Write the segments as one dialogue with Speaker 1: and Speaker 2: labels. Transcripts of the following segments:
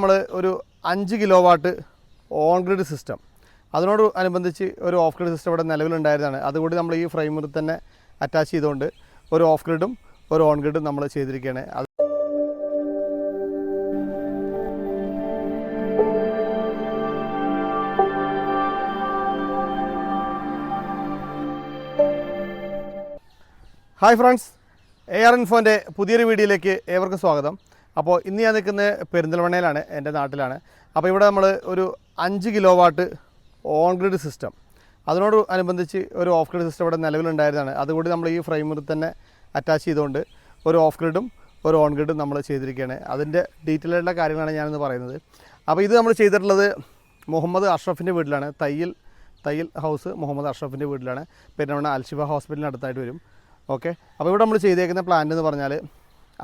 Speaker 1: നമ്മൾ ഒരു അഞ്ച് kilo watt on grid system അതിനോട് അനുബന്ധിച്ച് ഒരു ഓഫ് ഗ്രിഡ് സിസ്റ്റം ഇവിടെ നിലവിലുണ്ടായിരുന്നതാണ്. അതുകൂടി നമ്മൾ ഈ ഫ്രെയിമിൽ തന്നെ അറ്റാച്ച് ചെയ്തുകൊണ്ട് ഒരു ഓഫ് ഗ്രിഡും ഒരു ഓൺ ഗ്രിഡും നമ്മൾ ചെയ്തിരിക്കുകയാണ്. അത് ഹായ് ഫ്രണ്ട്സ് എ ആർ ഇൻഫോന്റെ പുതിയൊരു വീഡിയോയിലേക്ക് ഏവർക്കും സ്വാഗതം. അപ്പോൾ ഇന്ന് ഞാൻ നിൽക്കുന്നത് പെരിന്തൽമണ്ണയിലാണ് എന്റെ നാട്ടിലാണ്. അപ്പോൾ ഇവിടെ നമ്മൾ ഒരു അഞ്ച് kilo watt on grid system അതിനോട് അനുബന്ധിച്ച് ഒരു ഓഫ് ഗ്രിഡ് സിസ്റ്റം ഇവിടെ നിലവിലുണ്ടായിരുന്നതാണ്. അതുകൂടി നമ്മൾ ഈ ഫ്രെയിമിൽ തന്നെ അറ്റാച്ച് ചെയ്തുകൊണ്ട് ഒരു ഓഫ് ഗ്രിഡും ഒരു ഓൺ ഗ്രിഡും നമ്മൾ ചെയ്തിരിക്കുകയാണ്. അതിന്റെ ഡീറ്റെയിൽ ആയിട്ടുള്ള കാര്യങ്ങളാണ് ഞാനിന്ന് പറയുന്നത്. അപ്പോൾ ഇത് നമ്മൾ ചെയ്തിട്ടുള്ളത് മുഹമ്മദ് അഷ്റഫിന്റെ വീട്ടിലാണ്. തയ്യൽ തയ്യൽ ഹൗസ് മുഹമ്മദ് അഷ്റഫിന്റെ വീട്ടിലാണ്. പെരുന്നമണ്ണ അൽഷിഫ ഹോസ്പിറ്റലിന് അടുത്തായിട്ട് വരും. ഓക്കെ അപ്പോൾ ഇവിടെ നമ്മൾ ചെയ്തേക്കുന്ന പ്ലാന്റ് എന്ന് പറഞ്ഞാൽ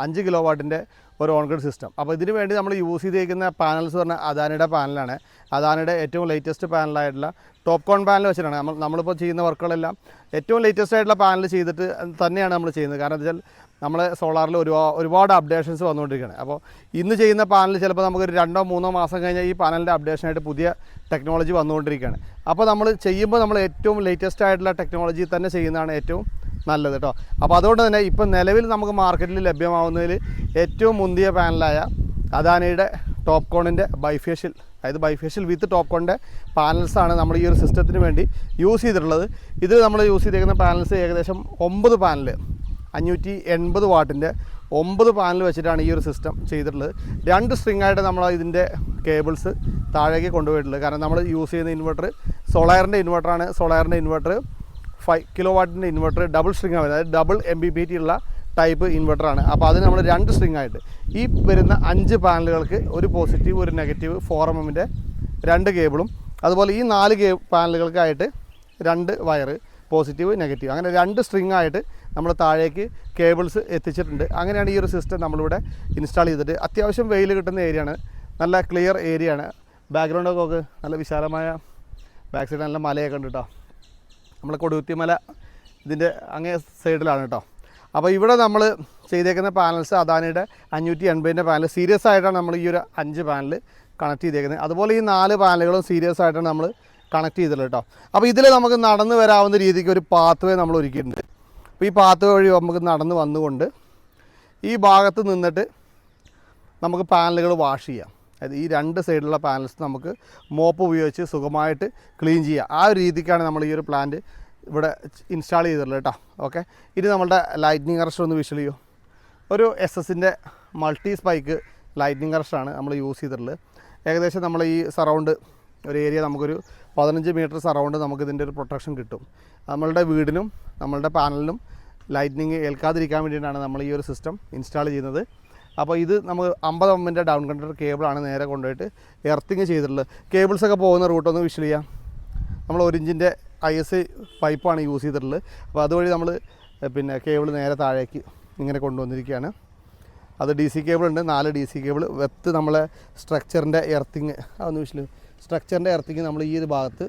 Speaker 1: അഞ്ച് കിലോ വാട്ടിന്റെ ഒരു ഓൺഗ്രിഡ് സിസ്റ്റം അപ്പോൾ ഇതിന് വേണ്ടി നമ്മൾ യൂസ് ചെയ്തിരിക്കുന്ന പാനൽസ് പറഞ്ഞാൽ അദാനിയുടെ പാനലാണ് അദാനിയുടെ ഏറ്റവും ലേറ്റസ്റ്റ് പാനലായിട്ടുള്ള ടോപ്പ് കോൺ പാനൽ വെച്ചിട്ടാണ് നമ്മൾ നമ്മളിപ്പോൾ ചെയ്യുന്ന വർക്കുകളെല്ലാം ഏറ്റവും ലേറ്റസ്റ്റ് ആയിട്ടുള്ള പാനൽ ചെയ്തിട്ട് തന്നെയാണ് നമ്മൾ ചെയ്യുന്നത്. കാരണം എന്താ വെച്ചാൽ നമ്മൾ സോളാറിൽ ഒരുപാട് ഒരുപാട് അപ്ഡേഷൻസ് വന്നുകൊണ്ടിരിക്കുകയാണ്. അപ്പോൾ ഇന്ന് ചെയ്യുന്ന പാനൽ ചിലപ്പോൾ നമുക്കൊരു രണ്ടോ മൂന്നോ മാസം കഴിഞ്ഞാൽ ഈ പാനലിന്റെ അപ്ഡേഷനായിട്ട് പുതിയ ടെക്നോളജി വന്നുകൊണ്ടിരിക്കുകയാണ്. അപ്പോൾ നമ്മൾ ചെയ്യുമ്പോൾ നമ്മൾ ഏറ്റവും ലേറ്റസ്റ്റ് ആയിട്ടുള്ള ടെക്നോളജി തന്നെ ചെയ്യുന്നതാണ് ഏറ്റവും നല്ലത് കേട്ടോ അപ്പോൾ അതുകൊണ്ട് തന്നെ ഇപ്പം നിലവിൽ നമുക്ക് മാർക്കറ്റിൽ ലഭ്യമാവുന്നതിൽ ഏറ്റവും മുന്തിയ പാനലായ അദാനിയുടെ ടോപ്പ് കോണിന്റെ ബൈഫേഷ്യൽ അതായത് ബൈഫേഷ്യൽ വിത്ത് ടോപ്പ് കോണിന്റെ പാനൽസാണ് നമ്മൾ ഈ ഒരു സിസ്റ്റത്തിന് വേണ്ടി യൂസ് ചെയ്തിട്ടുള്ളത്. ഇത് നമ്മൾ യൂസ് ചെയ്തേക്കുന്ന പാനൽസ് ഏകദേശം ഒമ്പത് പാനൽ അഞ്ഞൂറ്റി എൺപത് വാട്ടിന്റെ ഒമ്പത് പാനൽ വെച്ചിട്ടാണ് ഈ ഒരു സിസ്റ്റം ചെയ്തിട്ടുള്ളത്. രണ്ട് സ്ട്രിങ് ആയിട്ട് നമ്മൾ ഇതിന്റെ കേബിൾസ് താഴേക്ക് കൊണ്ടുപോയിട്ടുള്ളത്. കാരണം നമ്മൾ യൂസ് ചെയ്യുന്ന ഇൻവെർട്ടർ സോളാറിന്റെ ഇൻവെർട്ടറാണ് സോളാറിന്റെ ഇൻവെർട്ടർ ഫൈവ് കിലോ വാട്ടിന്റെ ഇൻവെർട്ടർ ഡബിൾ സ്ട്രിങ് ആണ് അതായത് double M B P T ഉള്ള ടൈപ്പ് ഇൻവെർട്ടറാണ് അപ്പോൾ അതിന് നമ്മൾ രണ്ട് സ്ട്രിങ് ആയിട്ട് ഈ വരുന്ന അഞ്ച് പാനലുകൾക്ക് ഒരു പോസിറ്റീവ് ഒരു നെഗറ്റീവ് ഫോർ എം എമ്മിന്റെ രണ്ട് കേബിളും അതുപോലെ ഈ നാല് കേ പാനലുകൾക്കായിട്ട് രണ്ട് വയറ് പോസിറ്റീവ് നെഗറ്റീവ് അങ്ങനെ രണ്ട് സ്ട്രിങ് ആയിട്ട് നമ്മൾ താഴേക്ക് കേബിൾസ് എത്തിച്ചിട്ടുണ്ട്. അങ്ങനെയാണ് ഈ ഒരു സിസ്റ്റം നമ്മളിവിടെ ഇൻസ്റ്റാൾ ചെയ്തിട്ട്. അത്യാവശ്യം വെയിൽ കിട്ടുന്ന ഏരിയ ആണ്. നല്ല ക്ലിയർ ഏരിയ ആണ്. ബാക്ക്ഗ്രൗണ്ടൊക്കെ നോക്ക്. നല്ല വിശാലമായ ബാക്ക് സൈഡ് നല്ല മലയൊക്കെ ഉണ്ട് കേട്ടോ നമ്മളെ കൊടുവത്തിമല ഇതിന്റെ അങ്ങേ സൈഡിലാണ് കേട്ടോ. അപ്പോൾ ഇവിടെ നമ്മൾ ചെയ്തേക്കുന്ന പാനൽസ് അദാനിയുടെ അഞ്ഞൂറ്റി എൺപതിന്റെ പാനൽ സീരിയസ് ആയിട്ടാണ് നമ്മൾ ഈ ഒരു അഞ്ച് പാനൽ കണക്ട് ചെയ്തേക്കുന്നത്. അതുപോലെ ഈ നാല് പാനലുകളും സീരിയസ് ആയിട്ടാണ് നമ്മൾ കണക്ട് ചെയ്തിട്ടുള്ളത് കേട്ടോ. അപ്പോൾ ഇതിൽ നമുക്ക് നടന്നു വരാവുന്ന രീതിക്ക് ഒരു പാത്ത് വേ നമ്മൾ ഒരുക്കിയിട്ടുണ്ട്. അപ്പോൾ ഈ പാത്ത് വഴി നമുക്ക് നടന്ന് വന്നുകൊണ്ട് ഈ ഭാഗത്ത് നിന്നിട്ട് നമുക്ക് പാനലുകൾ വാഷ് ചെയ്യാം. അതായത് ഈ രണ്ട് സൈഡിലുള്ള പാനൽസ് നമുക്ക് മോപ്പ് ഉപയോഗിച്ച് സുഖമായിട്ട് ക്ലീൻ ചെയ്യാം. ആ ഒരു രീതിക്കാണ് നമ്മൾ ഈ ഒരു പ്ലാന്റ് ഇവിടെ ഇൻസ്റ്റാൾ ചെയ്തിട്ടുള്ളത് കേട്ടോ. ഓക്കെ ഇനി നമ്മളുടെ ലൈറ്റ്നിങ് അറസ്റ്റർ ഒന്ന് ചെയ്യൂ. ഒരു എസ് എസിന്റെ മൾട്ടി സ്പൈക്ക് ലൈറ്റ്നിങ് അറസ്റ്ററാണ് നമ്മൾ യൂസ് ചെയ്തിട്ടുള്ളത്. ഏകദേശം നമ്മൾ ഈ സറൗണ്ട് ഒരു ഏരിയ നമുക്കൊരു പതിനഞ്ച് മീറ്റർ സറൗണ്ട് നമുക്ക് ഇതിന്റെ ഒരു പ്രൊട്ടക്ഷൻ കിട്ടും. നമ്മളുടെ വീടിനും നമ്മളുടെ പാനലിനും ലൈറ്റ്നിങ് ഏൽക്കാതിരിക്കാൻ വേണ്ടിയിട്ടാണ് നമ്മൾ ഈ ഒരു സിസ്റ്റം ഇൻസ്റ്റാൾ ചെയ്യുന്നത്. അപ്പോൾ ഇത് നമ്മൾ അമ്പത് എമ്മിന്റെ ഡൗൺ കണ്ടർ കേബിളാണ് നേരെ കൊണ്ടുപോയിട്ട് എർത്തിങ് ചെയ്തിട്ടുള്ളത്. കേബിൾസൊക്കെ പോകുന്ന റൂട്ടൊന്ന് വിഷ് ചെയ്യാം. നമ്മൾ ഒരു ഇഞ്ചിന്റെ ഐ എസ് പൈപ്പാണ് യൂസ് ചെയ്തിട്ടുള്ളത്. അപ്പോൾ അതുവഴി നമ്മൾ പിന്നെ കേബിൾ നേരെ താഴേക്ക് ഇങ്ങനെ കൊണ്ടുവന്നിരിക്കുകയാണ്. അത് ഡി സി കേബിൾ ഉണ്ട്. നാല് ഡി സി കേബിൾ വെത്ത് നമ്മളെ സ്ട്രക്ചറിന്റെ എർത്തിങ് അതൊന്ന് വിഷ് സ്ട്രക്ചറിന്റെ എർത്തിങ് നമ്മൾ ഈ ഒരു ഭാഗത്ത്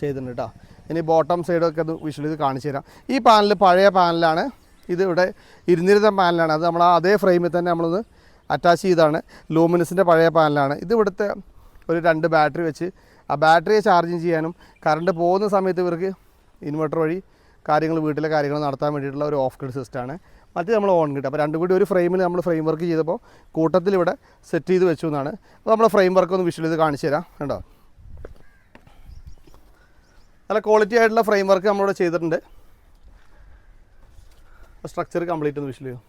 Speaker 1: ചെയ്തിട്ടുണ്ട് കേട്ടോ. ഇനി ബോട്ടം സൈഡൊക്കെ അത് വിഷ്വൽ ഇത് കാണിച്ചു തരാം. ഈ പാനൽ പഴയ പാനലാണ് ഇത് ഇവിടെ ഇരുന്നിരുന്ന പാനലാണ്. അത് നമ്മൾ അതേ ഫ്രെയിമിൽ തന്നെ നമ്മളൊന്ന് അറ്റാച്ച് ചെയ്താണ്. ലൂമിനസിന്റെ പഴയ പാനലാണ്. ഇത് ഇവിടുത്തെ ഒരു രണ്ട് ബാറ്ററി വെച്ച് ആ ബാറ്ററിയെ ചാർജിങ് ചെയ്യാനും കറണ്ട് പോകുന്ന സമയത്ത് ഇവർക്ക് ഇൻവെർട്ടർ വഴി കാര്യങ്ങൾ വീട്ടിലെ കാര്യങ്ങൾ നടത്താൻ വേണ്ടിയിട്ടുള്ള ഒരു ഓഫ് ഗ്രിഡ് സിസ്റ്റമാണ് മറ്റേ നമ്മൾ ഓൺ കിട്ടും അപ്പോൾ രണ്ടും കൂടി ഒരു ഫ്രെയിമിൽ നമ്മൾ ഫ്രെയിം വർക്ക് ചെയ്തപ്പോൾ കൂട്ടത്തിൽ ഇവിടെ സെറ്റ് ചെയ്ത് വെച്ചു എന്നാണ്. അപ്പോൾ നമ്മൾ ഫ്രെയിം വർക്ക് ഒന്ന് വിഷ്വൽ ചെയ്ത് കാണിച്ചു തരാം. കണ്ടോ? നല്ല ക്വാളിറ്റി ആയിട്ടുള്ള ഫ്രെയിം വർക്ക് നമ്മളിവിടെ ചെയ്തിട്ടുണ്ട്. സ്ട്രക്ചർ കംപ്ലീറ്റ് എന്ന് വിഷ്വൽ ചെയ്യും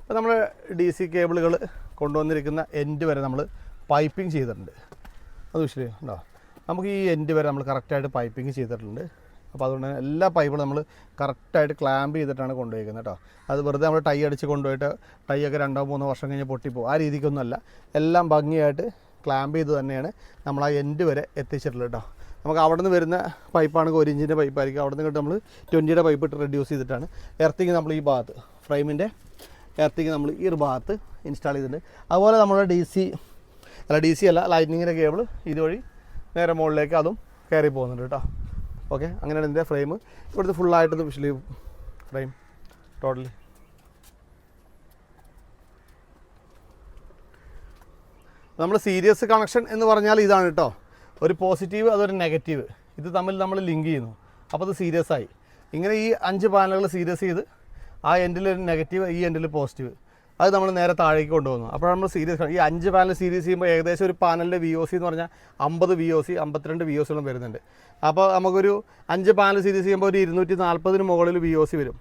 Speaker 1: അപ്പോൾ നമ്മൾ ഡി സി കേബിളുകൾ കൊണ്ടുവന്നിരിക്കുന്ന എൻഡ് വരെ നമ്മൾ പൈപ്പിംഗ് ചെയ്തിട്ടുണ്ട്. അത് ചെയ്യും ഉണ്ടോ? നമുക്ക് ഈ എൻഡ് വരെ നമ്മൾ കറക്റ്റായിട്ട് പൈപ്പിംഗ് ചെയ്തിട്ടുണ്ട്. അപ്പോൾ അതുകൊണ്ട് തന്നെ എല്ലാ പൈപ്പും നമ്മൾ കറക്റ്റായിട്ട് ക്ലാമ്പ് ചെയ്തിട്ടാണ് കൊണ്ടുപോയിരിക്കുന്നത് കേട്ടോ. അത് വെറുതെ നമ്മൾ ടൈ അടിച്ച് കൊണ്ടുപോയിട്ട് ടൈ ഒക്കെ രണ്ടോ മൂന്നോ വർഷം കഴിഞ്ഞ് പൊട്ടിപ്പോകും ആ രീതിക്കൊന്നുമല്ല. എല്ലാം ഭംഗിയായിട്ട് ക്ലാമ്പ് ചെയ്ത് തന്നെയാണ് നമ്മൾ ആ എൻഡ് വരെ എത്തിച്ചിട്ടുള്ളത് കേട്ടോ. നമുക്ക് അവിടെ നിന്ന് വരുന്ന പൈപ്പാണ് ഒരു ഇഞ്ചിന്റെ പൈപ്പായിരിക്കും അവിടെ നിന്ന് നമ്മൾ ട്വന്റിയുടെ പൈപ്പ് ഇട്ട് റെഡ്യൂസ് ചെയ്തിട്ടാണ്. എർത്തിങ് നമ്മൾ ഈ ഭാഗത്ത് ഫ്രെയിമിന്റെ എർത്തിങ് നമ്മൾ ഈ ഒരു ഭാഗത്ത് ഇൻസ്റ്റാൾ ചെയ്തിട്ടുണ്ട്. അതുപോലെ നമ്മുടെ ഡി സി അല്ല ഡി സി അല്ല ലൈറ്റിനിങ്ങിന്റെ കേബിൾ ഇതുവഴി നേരെ മുകളിലേക്ക് അതും കയറി പോകുന്നുണ്ട് കേട്ടോ. ഓക്കെ അങ്ങനെയാണ് ഇതിന്റെ ഫ്രെയിം ഇവിടുത്തെ ഫുള്ളായിട്ട് വിഷ്വലി ഫ്രെയിം ടോട്ടലി നമ്മൾ സീരിയസ് കണക്ഷൻ എന്ന് പറഞ്ഞാൽ ഇതാണ് കേട്ടോ. ഒരു പോസിറ്റീവ് അതൊരു നെഗറ്റീവ് ഇത് തമ്മിൽ നമ്മൾ ലിങ്ക് ചെയ്യുന്നു. അപ്പോൾ അത് സീരിയസ് ആയി. ഇങ്ങനെ ഈ അഞ്ച് പാനലുകൾ സീരിയസ് ചെയ്ത് ആ എൻഡിൽ ഒരു നെഗറ്റീവ് ഈ എൻഡിൽ പോസിറ്റീവ് അത് നമ്മൾ നേരെ താഴേക്ക് കൊണ്ടുപോകുന്നു. അപ്പോൾ നമ്മൾ സീരിയസ് ഈ അഞ്ച് പാനൽ സീരീസ് ചെയ്യുമ്പോൾ ഏകദേശം ഒരു പാനലിന്റെ വി ഒ സി എന്ന് പറഞ്ഞാൽ അമ്പത് വി ഒ സി അമ്പത്തിരണ്ട് വി ഒ സികളും വരുന്നുണ്ട്. അപ്പോൾ നമുക്കൊരു അഞ്ച് പാനൽ സീരീസ് ചെയ്യുമ്പോൾ ഒരു ഇരുന്നൂറ്റി നാൽപ്പതിന് മുകളിൽ വി ഒ സി വരും.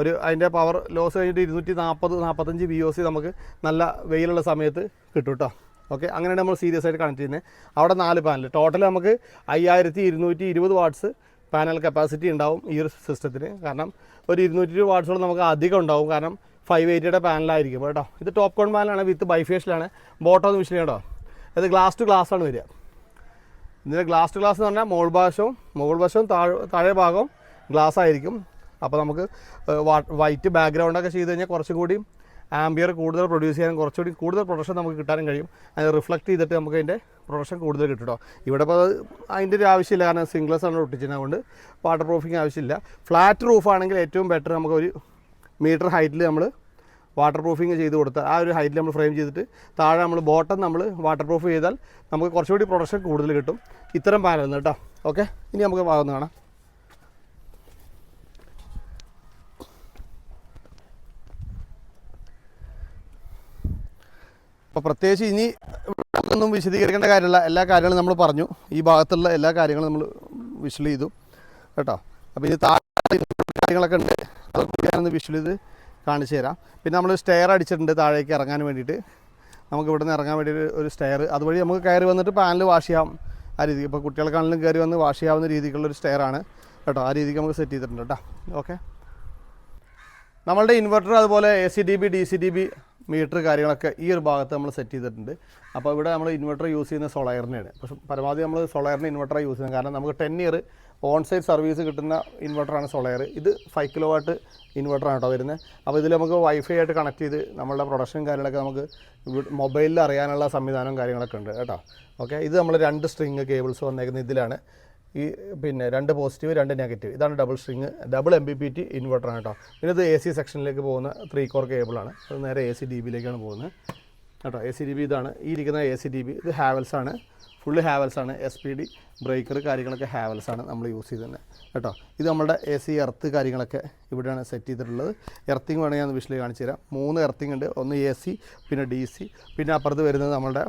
Speaker 1: ഒരു അതിന്റെ പവർ ലോസ് കഴിഞ്ഞിട്ട് ഇരുന്നൂറ്റി നാൽപ്പത് നാൽപ്പത്തഞ്ച് വി ഒ സി നമുക്ക് നല്ല വെയിലുള്ള സമയത്ത് കിട്ടും കേട്ടോ ഓക്കെ അങ്ങനെയാണ് നമ്മൾ സീരിയസ് ആയിട്ട് കണക്ട് ചെയ്യുന്നത്. അവിടെ നാല് പാനൽ ടോട്ടൽ നമുക്ക് അയ്യായിരത്തി ഇരുന്നൂറ്റി ഇരുപത് വാട്ട്സ് പാനൽ കപ്പാസിറ്റി ഉണ്ടാവും ഈ ഒരു സിസ്റ്റത്തിന് കാരണം ഒരു ഇരുന്നൂറ്റി ഇരുപത് വാട്ട്സോളം നമുക്ക് അധികം ഉണ്ടാവും. കാരണം ഫൈവ് എയ്റ്റിയുടെ പാനലായിരിക്കും കേട്ടോ. ഇത് ടോപ്പ് കോൺ പാനലാണ് വിത്ത് ബൈഫേഷ്യലാണ് ബോട്ടം എന്ന് വിഷയം കേട്ടോ. അത് ഗ്ലാസ് ടു ഗ്ലാസ് ആണ് വരിക. ഇതിന്റെ ഗ്ലാസ് ടു ഗ്ലാസ് എന്ന് പറഞ്ഞാൽ മുകൾ വശവും മുകൾ വശവും താഴെ താഴെ ഭാഗവും ഗ്ലാസ് ആയിരിക്കും. അപ്പോൾ നമുക്ക് വൈറ്റ് ബാക്ക്ഗ്രൗണ്ടൊക്കെ ചെയ്ത് കഴിഞ്ഞാൽ കുറച്ചും കൂടി ആംബിയർ കൂടുതൽ പ്രൊഡ്യൂസ് ചെയ്യാനും കുറച്ചുകൂടി കൂടുതൽ പ്രൊഡക്ഷൻ നമുക്ക് കിട്ടാനും കഴിയും. അത് റിഫ്ലക്റ്റ് ചെയ്തിട്ട് നമുക്ക് അതിന്റെ പ്രൊഡക്ഷൻ കൂടുതൽ കിട്ടും ഇവിടെ ഇപ്പോൾ അത് അതിന്റെ ഒരു ആവശ്യമില്ല. കാരണം സിംഗ്ലസ് ആണ് ഒട്ടിച്ചിരുന്നത്. കൊണ്ട് വാട്ടർ പ്രൂഫിങ് ആവശ്യമില്ല. ഫ്ലാറ്റ് റൂഫ് ആണെങ്കിൽ ഏറ്റവും ബെറ്റർ നമുക്ക് ഒരു മീറ്റർ ഹൈറ്റിൽ നമ്മൾ വാട്ടർ പ്രൂഫിങ് ചെയ്ത് കൊടുത്താൽ ആ ഒരു ഹൈറ്റിൽ നമ്മൾ ഫ്രെയിം ചെയ്തിട്ട് താഴെ നമ്മൾ ബോട്ടം നമ്മൾ വാട്ടർ പ്രൂഫ് ചെയ്താൽ നമുക്ക് കുറച്ചുകൂടി പ്രൊഡക്ഷൻ കൂടുതൽ കിട്ടും. ഇത്തരം പാനൽ കേട്ടോ ഓക്കെ ഇനി നമുക്ക് ഭാഗം കാണാം. അപ്പോൾ പ്രത്യേകിച്ച് ഇനി ഒന്നും വിശദീകരിക്കേണ്ട കാര്യമില്ല. എല്ലാ കാര്യങ്ങളും നമ്മൾ പറഞ്ഞു. ഈ ഭാഗത്തുള്ള എല്ലാ കാര്യങ്ങളും നമ്മൾ വിഷ്വൽ ചെയ്തു. കേട്ടോ? അപ്പോൾ ഇനി താഴെ കാര്യങ്ങളൊക്കെ ഉണ്ട്. അതൊക്കെ ഞാനൊന്ന് വിഷ്വൽ ചെയ്ത് കാണിച്ചു തരാം. പിന്നെ നമ്മൾ സ്റ്റെയർ അടിച്ചിട്ടുണ്ട് താഴേക്ക് ഇറങ്ങാൻ വേണ്ടിയിട്ട്. നമുക്ക് ഇവിടെ നിന്ന് ഇറങ്ങാൻ വേണ്ടി ഒരു- സ്റ്റെയർ അതുവഴി നമുക്ക് കയറി വന്നിട്ട് പാനൽ വാഷ് ചെയ്യാം ആ രീതിക്ക്. ഇപ്പോൾ കുട്ടികൾക്കാണെങ്കിലും കയറി വന്ന് വാഷ് ചെയ്യാവുന്ന രീതിക്കുള്ള ഒരു സ്റ്റെയർ ആണ്. കേട്ടോ? ആ രീതിക്ക് നമുക്ക് സെറ്റ് ചെയ്തിട്ടുണ്ട് കേട്ടോ. ഓക്കെ നമ്മളുടെ ഇൻവെർട്ടർ അതുപോലെ A C D B D C D B meter കാര്യങ്ങളൊക്കെ ഈ ഒരു ഭാഗത്ത് നമ്മൾ സെറ്റ് ചെയ്തിട്ടുണ്ട്. അപ്പോൾ ഇവിടെ നമ്മൾ ഇൻവെർട്ടർ യൂസ് ചെയ്യുന്ന സോളയറിനെയാണ് പക്ഷേ പരമാവധി നമ്മൾ സോളയറിന് ഇൻവെർട്ടർ യൂസ് ചെയ്യുന്നത്. കാരണം നമുക്ക് ten year on site service കിട്ടുന്ന ഇൻവെർട്ടറാണ് സോളയർ ഇത് ഫൈവ് കിലോ വാട്ട് ഇൻവെർട്ടറാണ് കേട്ടോ വരുന്നത്. അപ്പോൾ ഇതിൽ നമുക്ക് വൈഫൈ ആയിട്ട് കണക്ട് ചെയ്ത് നമ്മളുടെ പ്രൊഡക്ഷൻ കാര്യങ്ങളൊക്കെ നമുക്ക് മൊബൈലിൽ അറിയാനുള്ള സംവിധാനവും കാര്യങ്ങളൊക്കെ ഉണ്ട് കേട്ടോ. ഓക്കെ ഇത് നമ്മൾ രണ്ട് സ്ട്രിങ് കേബിൾസ് വന്നേക്കുന്ന ഇതിലാണ്. ഈ പിന്നെ രണ്ട് പോസിറ്റീവ് രണ്ട് നെഗറ്റീവ് ഇതാണ് double string double M B P T ഇൻവെർട്ടറാണ് കേട്ടോ. പിന്നെ ഇത് എ സി സെക്ഷനിലേക്ക് പോകുന്ന ത്രീ കോർ കേബിളാണ് അത് നേരെ എ സി ഡി ബിയിലേക്കാണ് പോകുന്നത്. കേട്ടോ എ സി ഡി ബി ഇതാണ്. ഈ ഇരിക്കുന്ന എ സി ഡി ബി ഇത് ഹാവൽസ് ആണ്. ഫുള്ള് ഹാവൽസ് ആണ്. എസ് പി ഡി ബ്രേക്കർ കാര്യങ്ങളൊക്കെ ഹാവൽസ് ആണ് നമ്മൾ യൂസ് ചെയ്തത് കേട്ടോ ഇത് നമ്മുടെ എ സി എർത്ത് കാര്യങ്ങളൊക്കെ ഇവിടെയാണ് സെറ്റ് ചെയ്തിട്ടുള്ളത്. എർത്തിങ് വേണമെങ്കിൽ ഞാൻ വിഷയം കാണിച്ചു തരാം. മൂന്ന് എർത്തിങ് ഉണ്ട്. ഒന്ന് എ സി പിന്നെ ഡി സി പിന്നെ അപ്പുറത്ത് വരുന്നത് നമ്മുടെ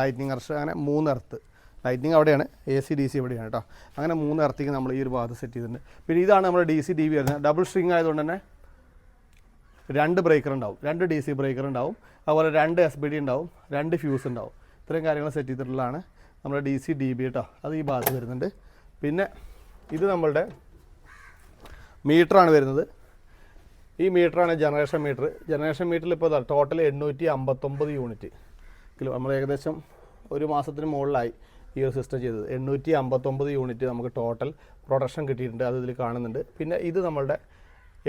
Speaker 1: ലൈറ്റിനിങ് അർഷ അങ്ങനെ മൂന്ന് എർത്ത് ലൈറ്റിനിങ് അവിടെയാണ് എ സി ഡി സി ഇവിടെയാണ് കേട്ടോ അങ്ങനെ മൂന്ന് എർത്തിങ് നമ്മൾ ഈ ഒരു ഭാഗത്ത് സെറ്റ് ചെയ്തിട്ടുണ്ട്. പിന്നെ ഇതാണ് നമ്മുടെ ഡി സി ഡി വി വരുന്നത് ഡബിൾ സ്ട്രിങ് ആയതുകൊണ്ട് തന്നെ രണ്ട് ബ്രേക്കർ ഉണ്ടാവും. രണ്ട് ഡി സി ബ്രേക്കർ ഉണ്ടാവും. അതുപോലെ രണ്ട് എസ് ബി ഡി ഉണ്ടാവും. രണ്ട് ഫ്യൂസ് ഉണ്ടാവും. ഇത്രയും കാര്യങ്ങൾ സെറ്റ് ചെയ്തിട്ടുള്ളതാണ് നമ്മുടെ ഡി സി ഡി ബി കേട്ടോ അത് ഈ ഭാഗത്ത് വരുന്നുണ്ട്. പിന്നെ ഇത് നമ്മളുടെ മീറ്ററാണ് വരുന്നത്. ഈ മീറ്ററാണ് ജനറേഷൻ മീറ്റർ ജനറേഷൻ മീറ്ററിൽ ഇപ്പോൾ ടോട്ടൽ എണ്ണൂറ്റി അമ്പത്തൊമ്പത് യൂണിറ്റ് കിലോ നമ്മൾ ഏകദേശം ഒരു മാസത്തിന് മുകളിലായി. ഈ ഒരു സിസ്റ്റം ചെയ്തത്. എണ്ണൂറ്റി അമ്പത്തൊമ്പത് യൂണിറ്റ് നമുക്ക് ടോട്ടൽ പ്രൊഡക്ഷൻ കിട്ടിയിട്ടുണ്ട്. അത് ഇതിൽ കാണുന്നുണ്ട്. പിന്നെ ഇത് നമ്മളുടെ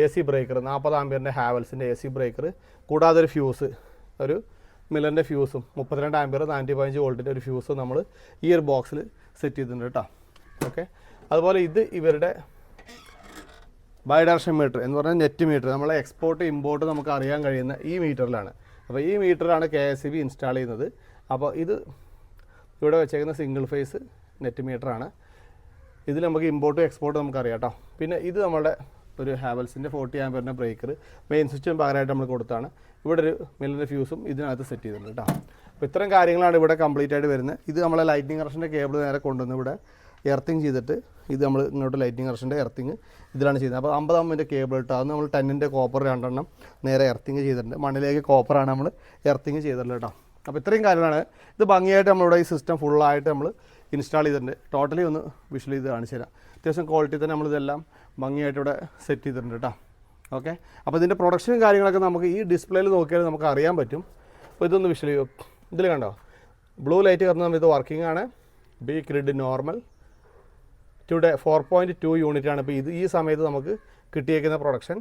Speaker 1: എ സി ബ്രേക്കർ നാൽപ്പത് ആമ്പിയറിന്റെ ഹാവൽസിന്റെ എ സി ബ്രേക്കർ കൂടാതെ ഒരു ഫ്യൂസ് ഒരു മില്ലറിന്റെ ഫ്യൂസും മുപ്പത്തിരണ്ട് ആമ്പിയർ നാനൂറ്റി പതിനഞ്ച് വോൾട്ടിന്റെ ഒരു ഫ്യൂസും നമ്മൾ ഈ ഒരു ബോക്സിൽ സെറ്റ് ചെയ്തിട്ടുണ്ട് കേട്ടോ ഓക്കെ അതുപോലെ ഇത് ഇവരുടെ ബൈഡയറക്ഷൻ മീറ്റർ എന്ന് പറഞ്ഞാൽ നെറ്റ് മീറ്റർ നമ്മളെ എക്സ്പോർട്ട് ഇമ്പോർട്ട് നമുക്ക് അറിയാൻ കഴിയുന്ന ഈ മീറ്ററിലാണ് അപ്പോൾ ഈ മീറ്ററാണ് കെ എസ് ബി ഇൻസ്റ്റാൾ ചെയ്യുന്നത്. അപ്പോൾ ഇത് ഇവിടെ വെച്ചേക്കുന്ന സിംഗിൾ ഫേസ് നെറ്റ് മീറ്ററാണ് ഇതിൽ നമുക്ക് ഇമ്പോർട്ടും എക്സ്പോർട്ടും നമുക്കറിയാം കേട്ടോ പിന്നെ ഇത് നമ്മുടെ ഒരു ഹാവൽസിന്റെ ഫോർട്ടി ആമ്പറിന്റെ ബ്രേക്കർ മെയിൻ സ്വിച്ചും പകരമായിട്ട് നമ്മൾ കൊടുത്താണ്. ഇവിടെ ഒരു മില്ലിന്റെ ഫ്യൂസും ഇതിനകത്ത് സെറ്റ് ചെയ്തിട്ടുണ്ട് കേട്ടോ അപ്പോൾ ഇത്തരം കാര്യങ്ങളാണ് ഇവിടെ കംപ്ലീറ്റ് ആയിട്ട് വരുന്നത്. ഇത് നമ്മളെ ലൈറ്റിംഗ് കറക്ഷന്റെ കേബിൾ നേരെ കൊണ്ടുവന്ന് ഇവിടെ എർത്തിങ് ചെയ്തിട്ട് ഇത് നമ്മൾ ഇങ്ങോട്ട് ലൈറ്റിംഗ് കറക്ഷന്റെ എർത്തിങ് ഇതിലാണ് ചെയ്യുന്നത്. അപ്പോൾ അമ്പത് അമ്മിന്റെ കേബിൾ ഇട്ട് അത് നമ്മൾ ടെന്നിന്റെ കോപ്പർ രണ്ടെണ്ണം നേരെ എർത്തിങ് ചെയ്തിട്ടുണ്ട്. മണ്ണിലേക്ക് കോപ്പറാണ് നമ്മൾ എർത്തിങ് ചെയ്തിട്ടുള്ളത് കേട്ടോ അപ്പോൾ ഇത്രയും കാര്യങ്ങളാണ്. ഇത് ഭംഗിയായിട്ട് നമ്മളിവിടെ ഈ സിസ്റ്റം ഫുള്ളായിട്ട് നമ്മൾ ഇൻസ്റ്റാൾ ചെയ്തിട്ടുണ്ട്. ടോട്ടലി ഒന്ന് വിഷ്വൽ ചെയ്ത് കാണിച്ചു തരാം. അത്യാവശ്യം ക്വാളിറ്റി തന്നെ നമ്മളിതെല്ലാം ഭംഗിയായിട്ട് ഇവിടെ സെറ്റ് ചെയ്തിട്ടുണ്ട് കേട്ടോ ഓക്കെ അപ്പോൾ ഇതിന്റെ പ്രൊഡക്ഷനും കാര്യങ്ങളൊക്കെ നമുക്ക് ഈ ഡിസ്പ്ലേയിൽ നോക്കിയാൽ നമുക്ക് അറിയാൻ പറ്റും. അപ്പോൾ ഇതൊന്ന് വിഷ്വൽ ചെയ്യും. ഇതിൽ കണ്ടോ? ബ്ലൂ ലൈറ്റ് കാരണം നമ്മൾ ഇത് വർക്കിംഗ് ആണ്. B grid normal today four point two unit ആണ്. ഇപ്പോൾ ഇത് ഈ സമയത്ത് നമുക്ക് കിട്ടിയേക്കുന്ന പ്രൊഡക്ഷൻ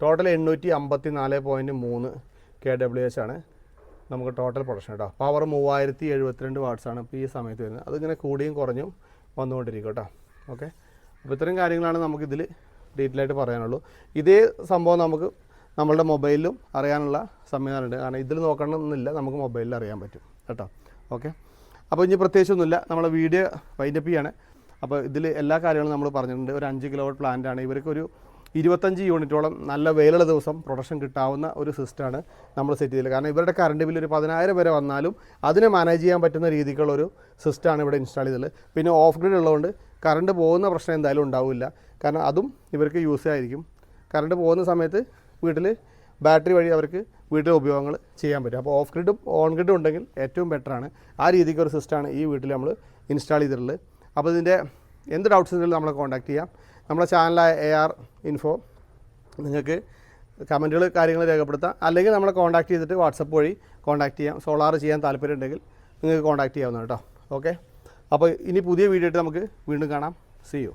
Speaker 1: ടോട്ടൽ എണ്ണൂറ്റി അമ്പത്തി നാല് പോയിന്റ് മൂന്ന് കെ ഡബ്ല്യു എച്ച് ആണ്. നമുക്ക് ടോട്ടൽ പ്രൊഡക്ഷൻ കേട്ടോ പവർ മൂവായിരത്തി എഴുപത്തിരണ്ട് വാട്ട്സാണ് ഇപ്പോൾ ഈ സമയത്ത് വരുന്നത്. അതിങ്ങനെ കൂടിയും കുറഞ്ഞും വന്നുകൊണ്ടിരിക്കും കേട്ടോ ഓക്കെ അപ്പോൾ ഇത്രയും കാര്യങ്ങളാണ് നമുക്കിതിൽ ഡീറ്റെയിൽ ആയിട്ട് പറയാനുള്ളൂ. ഇതേ സംഭവം നമുക്ക് നമ്മളുടെ മൊബൈലിലും അറിയാനുള്ള സംവിധാനമുണ്ട്. കാരണം ഇതിൽ നോക്കണമെന്നില്ല നമുക്ക് മൊബൈലിൽ അറിയാൻ പറ്റും കേട്ടോ. ഓക്കെ അപ്പോൾ ഇനി പ്രത്യേകിച്ചൊന്നുമില്ല. നമ്മളെ വീഡിയോ വൈൻഡപ്പ് ചെയ്യാണ്. അപ്പോൾ ഇതിൽ എല്ലാ കാര്യങ്ങളും നമ്മൾ പറഞ്ഞിട്ടുണ്ട്. ഒരു അഞ്ച് കിലോ വാട്ട് പ്ലാന്റ് ആണ്. ഇവർക്ക് ഒരു ഇരുപത്തഞ്ച് യൂണിറ്റോളം നല്ല വെയിലുള്ള ദിവസം പ്രൊഡക്ഷൻ കിട്ടാവുന്ന ഒരു സിസ്റ്റമാണ് നമ്മൾ സെറ്റ് ചെയ്തത് കാരണം ഇവരുടെ കറണ്ട് ബില്ല് ഒരു പതിനായിരം വരെ വന്നാലും അതിനെ മാനേജ് ചെയ്യാൻ പറ്റുന്ന രീതിക്കുള്ളൊരു സിസ്റ്റമാണ് ഇവിടെ ഇൻസ്റ്റാൾ ചെയ്തത് പിന്നെ ഓഫ് ഗ്രിഡ് ഉള്ളതുകൊണ്ട് കറണ്ട് പോകുന്ന പ്രശ്നം എന്തായാലും ഉണ്ടാവില്ല. കാരണം അതും ഇവർക്ക് യൂസ് ആയിരിക്കും. കറണ്ട് പോകുന്ന സമയത്ത് വീട്ടിൽ ബാറ്ററി വഴി അവർക്ക് വീട്ടിലെ ഉപയോഗങ്ങൾ ചെയ്യാൻ പറ്റും. അപ്പോൾ ഓഫ് ഗ്രിഡും ഓൺ ഗ്രിഡും ഉണ്ടെങ്കിൽ ഏറ്റവും ബെറ്ററാണ് ആ രീതിക്ക് ഒരു സിസ്റ്റമാണ് ഈ വീട്ടിൽ നമ്മൾ ഇൻസ്റ്റാൾ ചെയ്തിട്ടുള്ളത്. അപ്പോൾ ഇതിന്റെ എന്ത് ഡൗട്ട്സ് ഉണ്ടെങ്കിലും നമ്മളെ കോൺടാക്ട് ചെയ്യാം. നമ്മുടെ ചാനലായ എ ആർ ഇൻഫോ നിങ്ങൾക്ക് കമന്റുകൾ കാര്യങ്ങൾ രേഖപ്പെടുത്താം. അല്ലെങ്കിൽ നമ്മളെ കോൺടാക്ട് ചെയ്തിട്ട് വാട്സപ്പ് വഴി കോൺടാക്ട് ചെയ്യാം. സോളാർ ചെയ്യാൻ താല്പര്യം ഉണ്ടെങ്കിൽ നിങ്ങൾക്ക് കോൺടാക്ട് ചെയ്യാവുന്നതാണ് കേട്ടോ ഓക്കെ അപ്പോൾ ഇനി പുതിയ വീഡിയോ ആയിട്ട് നമുക്ക് വീണ്ടും കാണാം. C U